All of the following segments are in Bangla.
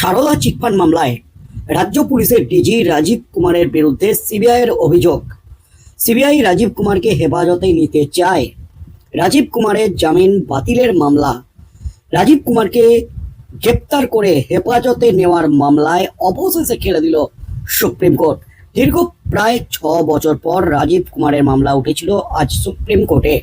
সারদা চিটফান্ড মামলায় রাজ্য পুলিশের ডিজি রাজীব কুমারের বিরুদ্ধে সিবিআইয়ের অভিযোগ। সিবিআই রাজীব কুমারকে হেফাজতে নিতে চায় রাজীব কুমারের জামিন বাতিলের মামলা। রাজীব কুমারকে গ্রেপ্তার করে হেফাজতে নেওয়ার মামলায় অবশেষে খেলে দিল সুপ্রিম কোর্ট। দীর্ঘ প্রায় ছ বছর পর রাজীব কুমারের মামলা উঠেছিল আজ সুপ্রিম কোর্টে।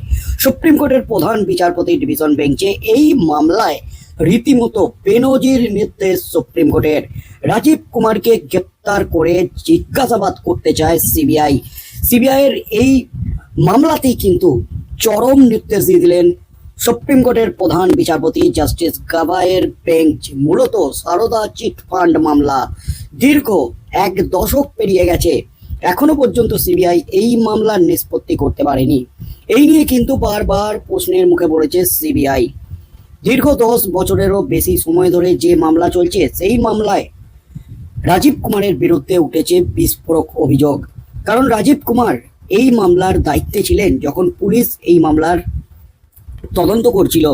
সুপ্রিম কোর্টের প্রধান বিচারপতি ডিভিশন বেঞ্চে এই মামলায় রীতিমতো বেনজির নির্দেশ সুপ্রিম কোর্টের রাজীব কুমারকে গ্রেপ্তার করে জিজ্ঞাসাবাদ করতে চায় সিবিআই। সিবিআইয়ের এই মামলাতেই কিন্তু চরম নির্দেশ দিয়ে দিলেন সুপ্রিম কোর্টের প্রধান বিচারপতি জাস্টিস গাবায়ের বেঞ্চ। মূলত সারদা চিট ফান্ড মামলা। দীর্ঘ এক দশক পেরিয়ে গেছে। এখনও পর্যন্ত সিবিআই এই মামলার নিষ্পত্তি করতে পারেনি। এই নিয়ে কিন্তু বারবার প্রশ্নের মুখে পড়েছে সিবিআই। দীর্ঘ দশ বছরেরও বেশি সময় ধরে যে মামলা চলছে, সেই মামলায় রাজীব কুমারের বিরুদ্ধে উঠেছে বিস্ফোরক অভিযোগ। কারণ রাজীব কুমার এই মামলার দায়িত্বে ছিলেন যখন পুলিশ এই মামলার তদন্ত করছিল।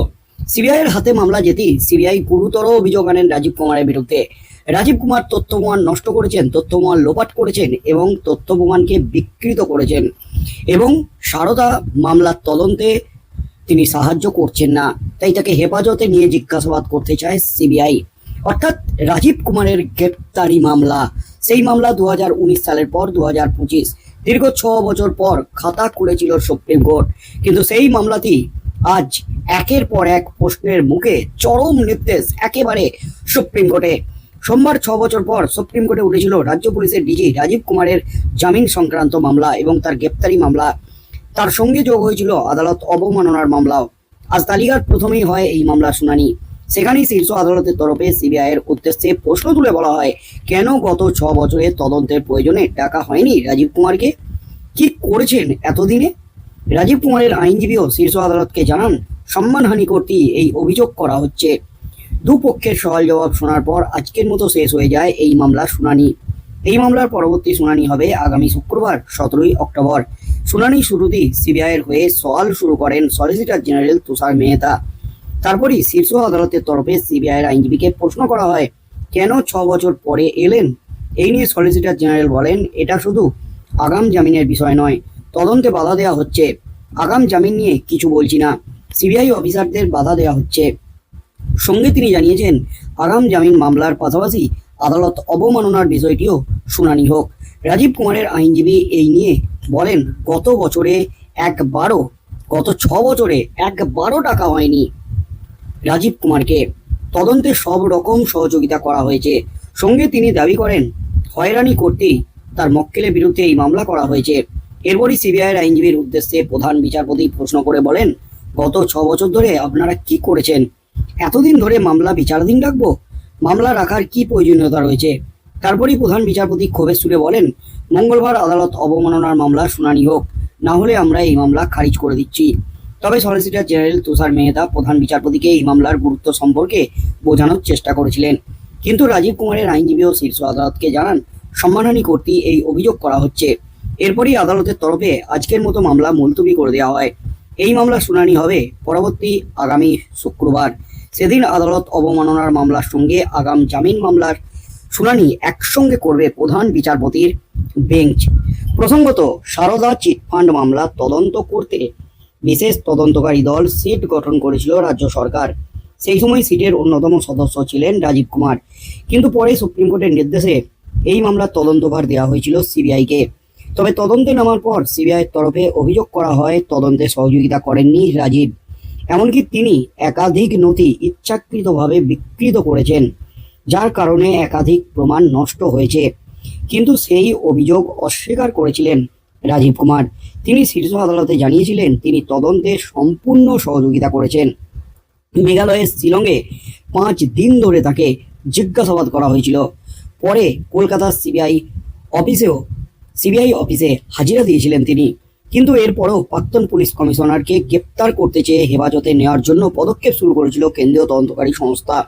সিবিআইয়ের হাতে মামলা যেতেই সিবিআই গুরুতর অভিযোগ আনেন রাজীব কুমারের বিরুদ্ধে। রাজীব কুমার তথ্য প্রমাণ নষ্ট করেছেন, তথ্য প্রমাণ লোপাট করেছেন এবং তথ্য প্রমাণকে বিকৃত করেছেন এবং সারদা মামলার তদন্তে তিনি সাহায্য করছেন না। তাই তাকে হেফাজতে নিয়ে জিজ্ঞাসাবাদ করতে চায় সিবিআই। অর্থাৎ রাজীব কুমারের গ্রেপ্তারি মামলা। সেই মামলা দুহাজার উনিশ সালের পর দু হাজার পঁচিশ। দীর্ঘ ছ বছর পর খাতা খুলেছিল সুপ্রিম কোর্ট। কিন্তু সেই মামলাটি আজ একের পর এক প্রশ্নের মুখে চরম নির্দেশ একেবারে সুপ্রিম কোর্টে। সোমবার ছ বছর পর সুপ্রিম কোর্টে উঠেছিল রাজ্য পুলিশের ডিজি রাজীব কুমারের জামিন সংক্রান্ত মামলা এবং তার গ্রেপ্তারি মামলা। তার সঙ্গে যোগ হয়েছিল আদালত অবমাননার মামলাও। আজ তালিকার প্রথমেই হয় এই মামলার শুনানি। সেখানেই শীর্ষ আদালতের তরফে সিবিআই এর উদ্দেশ্যে প্রশ্ন তুলে বলা হয়, কেন গত ছ বছরে তদন্তের প্রয়োজনে টাকা হয়নি রাজীব কুমারকে? কি করেছেন এতদিনে? রাজীব কুমারের আইনজীবীও শীর্ষ আদালতকে জানান, সম্মানহানি করতেই এই অভিযোগ করা হচ্ছে। দুপক্ষের সওয়াল জবাব শোনার পর আজকের মতো শেষ হয়ে যায় এই মামলার শুনানি। এই মামলার পরবর্তী শুনানি হবে আগামী শুক্রবার, সতেরোই অক্টোবর। শুনানি শুরুতেই সিবিআইয়ের হয়ে সওয়াল শুরু করেন সলিসিটর জেনারেল তুষার মেহতা। তারপরই শীর্ষ আদালতের তরফে সিবিআইয়ের আইনজীবীকে প্রশ্ন করা হয়, কেন ছ বছর পরে এলেন? এই নিয়ে সলিসিটর জেনারেল বলেন, এটা শুধু আগাম জামিনের বিষয় নয়, তদন্তে বাধা দেওয়া হচ্ছে। আগাম জামিন নিয়ে কিছু বলছি না, সিবিআই অফিসারদের বাধা দেওয়া হচ্ছে। সঙ্গে তিনি জানিয়েছেন, আগাম জামিন মামলার পাশাপাশি আদালত অবমাননার বিষয়টিও শুনানি হোক। রাজীব কুমারের আইনজীবী এই নিয়ে বলেন, গত বছরে একবারও, গত ছ বছরে একবারও টাকা হয়নি রাজীব কুমারকে। তদন্তে সব রকম সহযোগিতা করা হয়েছে। সঙ্গে তিনি দাবি করেন, হয়রানি করতেই তার মক্কেলের বিরুদ্ধে এই মামলা করা হয়েছে। এরপরই সিবিআইয়ের আইনজীবীর উদ্দেশ্যে প্রধান বিচারপতি প্রশ্ন করে বলেন, গত ছ বছর ধরে আপনারা কি করেছেন? এতদিন ধরে মামলা বিচারাধীন রাখব? মামলা রাখার কি প্রয়োজনীয়তা রয়েছে? তারপরই প্রধান বিচারপতি ক্ষোভের সুরে বলেন, মঙ্গলবার আদালত অবমাননার মামলার শুনানি হোক, না হলে আমরা এই মামলা খারিজ করে দিচ্ছি। তবে সলিসিটর জেনারেল তুষার মেহতা প্রধান বিচারপতিকে এই মামলার গুরুত্ব সম্পর্কে বোঝানোর চেষ্টা করেছিলেন। কিন্তু রাজীব কুমারের আইনজীবী ও শীর্ষ আদালতকে জানান, সম্মানহানি করতেই এই অভিযোগ করা হচ্ছে। এরপরই আদালতের তরফে আজকের মতো মামলা মুলতবি করে দেওয়া হয়। এই মামলা শুনানি হবে পরবর্তী আগামী শুক্রবার। সেদিন আদালত অবমাননার মামলার সঙ্গে আগাম জামিন মামলার শুনানি একসঙ্গে করবে প্রধান বিচারপতির বেঞ্চ। প্রসঙ্গত, সারদা চিটফান্ড মামলা তদন্ত করতে বিশেষ তদন্তকারী দল সিট গঠন করেছিল রাজ্য সরকার। সেই সময় সিটের অন্যতম সদস্য ছিলেন রাজীব কুমার। কিন্তু পরে সুপ্রিম কোর্টের নির্দেশে এই মামলার তদন্তভার দেওয়া হয়েছিল সিবিআইকে। তবে তদন্তে নামার পর সিবিআইয়ের তরফে অভিযোগ করা হয়, তদন্তে সহযোগিতা করেননি রাজীব। এমনকি তিনি একাধিক নথি ইচ্ছাকৃতভাবে বিকৃত করেছেন। যার কারণে একাধিক প্রমাণ নষ্ট হয়েছে। কিন্তু সেই অভিযোগ অস্বীকার করেছিলেন রাজীব কুমার। তিনি শীর্ষ আদালতে জানিয়েছিলেন, তিনি তদন্তে সম্পূর্ণ সহযোগিতা করেছেন। মেঘালয়ের শিলংয়ে পাঁচ দিন ধরে তাকে জিজ্ঞাসাবাদ করা হয়েছিল। পরে কলকাতার সিবিআই অফিসেও, সিবিআই অফিসে হাজিরা দিয়েছিলেন তিনি। কিন্তু এরপরও প্রাক্তন পুলিশ কমিশনারকে গ্রেপ্তার করতে চেয়ে হেফাজতে নেওয়ার জন্য পদক্ষেপ শুরু করেছিল কেন্দ্রীয় তদন্তকারী সংস্থা।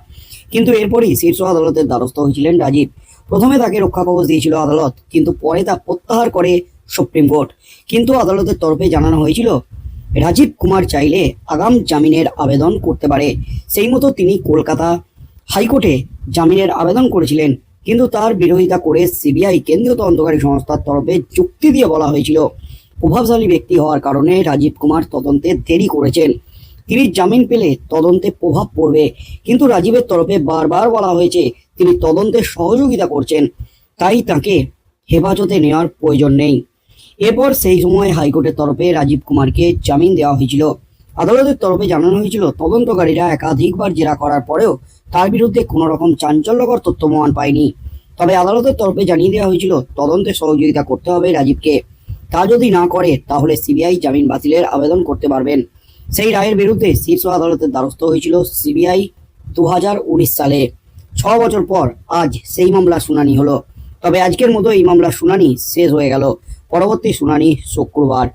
কিন্তু এরপরই শীর্ষ আদালতের দ্বারস্থ হয়েছিলেন রাজীব। প্রথমে তাকে রক্ষা কবচ দিয়েছিল আদালত, কিন্তু পরে তা প্রত্যাহার করে সুপ্রিম কোর্ট। কিন্তু আদালতের তরফে জানানো হয়েছিল, রাজীব কুমার চাইলে আগাম জামিনের আবেদন করতে পারে। সেই মতো তিনি কলকাতা হাইকোর্টে জামিনের আবেদন করেছিলেন, কিন্তু তার বিরোধিতা করে সিবিআই কেন্দ্রীয় তদন্তকারী সংস্থার তরফে যুক্তি দিয়ে বলা হয়েছিল। প্রভাবশালী ব্যক্তি হওয়ার কারণে রাজীব কুমার তদন্তে দেরি করেছেন। তিনি জামিন পেলে তদন্তে প্রভাব পড়বে। কিন্তু রাজীবের তরফে বারবার বলা হয়েছে, তিনি তদন্তে সহযোগিতা করছেন। তাই তাকে হেফাজতে নেওয়ার প্রয়োজন নেই। এরপর সেই সময় হাইকোর্টের তরফে রাজীব কুমারকে জামিন দেওয়া হয়েছিল। আদালতের তরফে জানানো হয়েছিল, তদন্তকারীরা একাধিকবার জেরা করার পরেও তার বিরুদ্ধে কোনো রকম চাঞ্চল্যকর তথ্য প্রমাণ পায়নি। তবে আদালতের তরফে জানিয়ে দেওয়া হয়েছিল, তদন্তে সহযোগিতা করতে হবে রাজীবকে। তা যদি না করে, তাহলে সিবিআই জামিন বাতিলের আবেদন করতে পারবেন। সেই রায়ের বিরুদ্ধে শীর্ষ আদালতের দ্বারস্থ হয়েছিল সিবিআই দুহাজার উনিশ সালে। ছ বছর পর আজ সেই মামলার শুনানি হলো। তবে আজকের মতো এই মামলার শুনানি শেষ হয়ে গেল। পরবর্তী শুনানি শুক্রবার।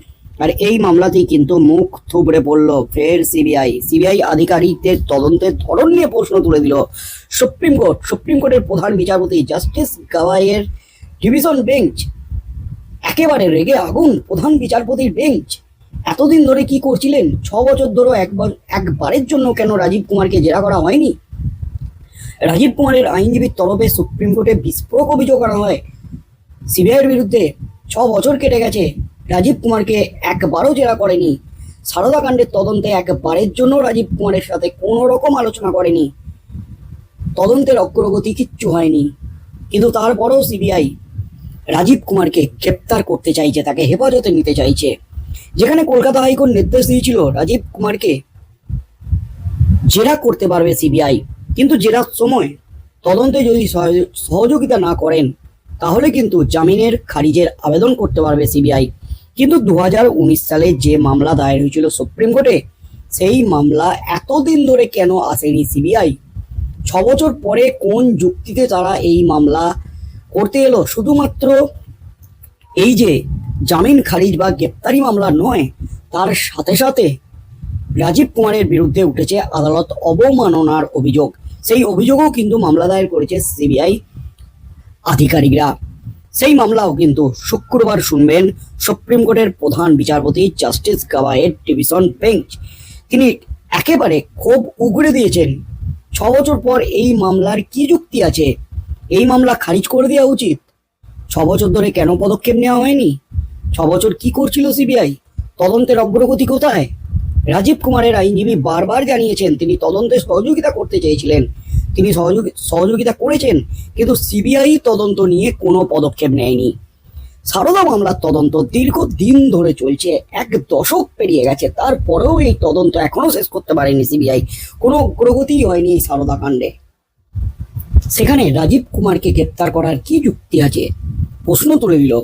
আর এই মামলাতেই কিন্তু মুখ থুবড়ে পড়ল ফের সিবিআই। সিবিআই আধিকারিকদের তদন্তের ধরন নিয়ে প্রশ্ন তুলে দিল। সুপ্রিম কোর্ট, সুপ্রিম কোর্টের প্রধান বিচারপতি জাস্টিস গাওয়াইয়ের ডিভিশন বেঞ্চ, একেবারে রেগে আগুন। প্রধান বিচারপতির বেঞ্চ এতদিন ধরে কি করছিলেন? ছ বছর ধরে একবার একবারের জন্য কেন রাজীব কুমারকে জেরা করা হয়নি? রাজীব কুমারের আইনজীবীর তরফে সুপ্রিম কোর্টে বিস্ফোরক অভিযোগ করা হয়। সিবিআইয়ের বিরুদ্ধে ছ বছর কেটে গেছে। রাজীব কুমারকে একবারও জেরা করেনি। সারদা কাণ্ডের তদন্তে একবারের জন্য রাজীব কুমারের সাথে কোনো রকম আলোচনা করেনি। তদন্তের অগ্রগতি কিচ্ছু হয়নি। কিন্তু তারপরেও সিবিআই রাজীব কুমারকে গ্রেপ্তার করতে চাইছে, তাকে হেফাজতে নিতে চাইছে। যেখানে কলকাতা হাইকোর্ট নির্দেশ দিয়েছিল রাজীব কুমারকে জেরা করতে পারবে সিবিআই। কিন্তু জেরার সময় তদন্তে যদি সহযোগ- সহযোগিতা না করেন, তাহলে কিন্তু জামিনের খারিজের আবেদন করতে পারবে সিবিআই। কিন্তু দু হাজার উনিশ সালে যে মামলা দায়ের হয়েছিল সুপ্রিম কোর্টে, সেই মামলা এতদিন ধরে কেন আসেনি সিবিআই? ছ বছর পরে কোন যুক্তিতে তারা এই মামলা করতে এলো? শুধুমাত্র এই যে জামিন খারিজ বা গ্রেপ্তারি মামলা নয়, তার সাথে সাথে রাজীব কুমারের বিরুদ্ধে উঠেছে আদালত অবমাননার অভিযোগ। সেই অভিযোগও কিন্তু মামলা দায়ের করেছে সিবিআই আধিকারিকরা। সেই মামলাও কিন্তু শুক্রবার শুনবেন সুপ্রিম কোর্টের প্রধান বিচারপতি জাস্টিস গাওয়াইয়ের ডিভিশন বেঞ্চ। তিনি একেবারে ক্ষোভ উগড়ে দিয়েছেন। ছ বছর পর এই মামলার কি যুক্তি আছে? এই মামলা খারিজ করে দেওয়া উচিত? ছ বছর ধরে কেন পদক্ষেপ নেওয়া হয়নি? ছ বছর কি করছিল সিবিআই? তদন্তের অগ্রগতি কোথায়? রাজীব কুমারের আইনজীবী বারবার জানিয়েছেন, তিনি তদন্তে সহযোগিতা করতে চেয়েছিলেন। তিনি সহযোগী, সহযোগিতা করেছেন, কিন্তু সিবিআই তদন্ত নিয়ে কোনো পদক্ষেপ নেয়নি। সারদা মামলার তদন্ত দীর্ঘদিন ধরে চলছে, এক দশক পেরিয়ে গেছে, তারপরেও এই তদন্ত এখনও শেষ করতে পারেনি সিবিআই। কোনো অগ্রগতিই হয়নি এই সারদা কাণ্ডে। সেখানে রাজীব কুমারকে গ্রেপ্তার করার কি যুক্তি আছে? প্রশ্ন তুলে দিল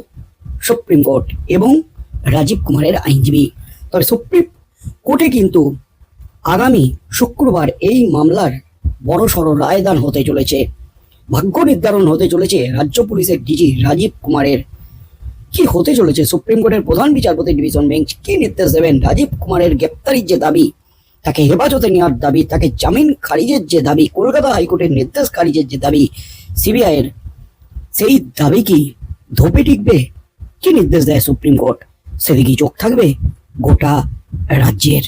সুপ্রিম কোর্ট এবং রাজীব কুমারের আইনজীবী। তবে সুপ্রিম কোর্টে কিন্তু আগামী শুক্রবার এই মামলার বড়সড় রায়দান হতে চলেছে। ভাগ্য নির্ধারণ হতে চলেছে রাজ্য পুলিশের ডিজি রাজীব কুমারের। কি হতে চলেছে? সুপ্রিম কোর্টের প্রধান বিচারপতি ডিভিশন বেঞ্চ কি নির্দেশ দেবেন? রাজীব কুমারের গ্রেপ্তারির যে দাবি, তাকে হেফাজতে নেওয়ার দাবি, তাকে জামিন খারিজের যে দাবি, কলকাতা হাইকোর্টের নির্দেশ খারিজের যে দাবি, সিবিআইয়ের সেই দাবি কি ধোপে টিকবে? কি নির্দেশ দেয় সুপ্রিম কোর্ট? সেদিকে চোখ থাকবে গোটা রাজ্যের।